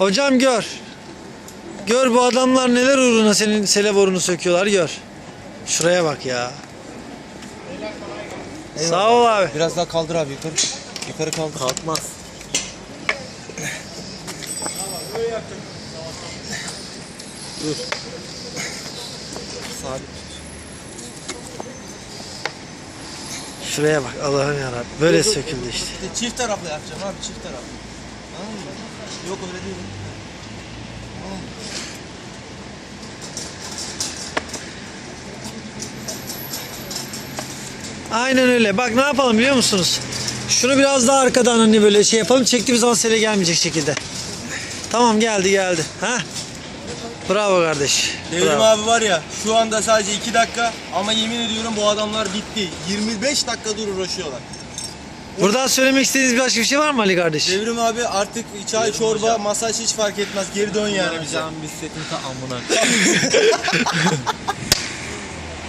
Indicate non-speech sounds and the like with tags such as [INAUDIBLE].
Hocam gör. Gör bu adamlar neler uğruna senin sele borunu söküyorlar gör. Şuraya bak ya. Sağ ol abi. Biraz daha kaldır abi yukarı. Yukarı kaldır. Kalkmaz. Dur. Sabit. Şuraya bak Allah'ım yarabbim. Böyle söküldü işte. Bir de çift taraflı yapacağım abi çift taraflı. Tamam mı? Yok öyle değil. Aynen öyle. Bak ne yapalım biliyor musunuz? Şunu biraz daha arkadan hani böyle şey yapalım. Çektiğimiz zaman sele gelmeyecek şekilde. Tamam geldi geldi. Ha? Bravo kardeş. Devrim Bravo. abi var ya şu anda sadece 2 dakika ama yemin ediyorum bu adamlar bitti. 25 dakikadır uğraşıyorlar. Buradan söylemek istediğiniz başka bir şey var mı Ali kardeş? Devrim abi artık çay, çorba, masaj hiç fark etmez. Geri dön yani bize. Can bir setin ta amına. [LAUGHS]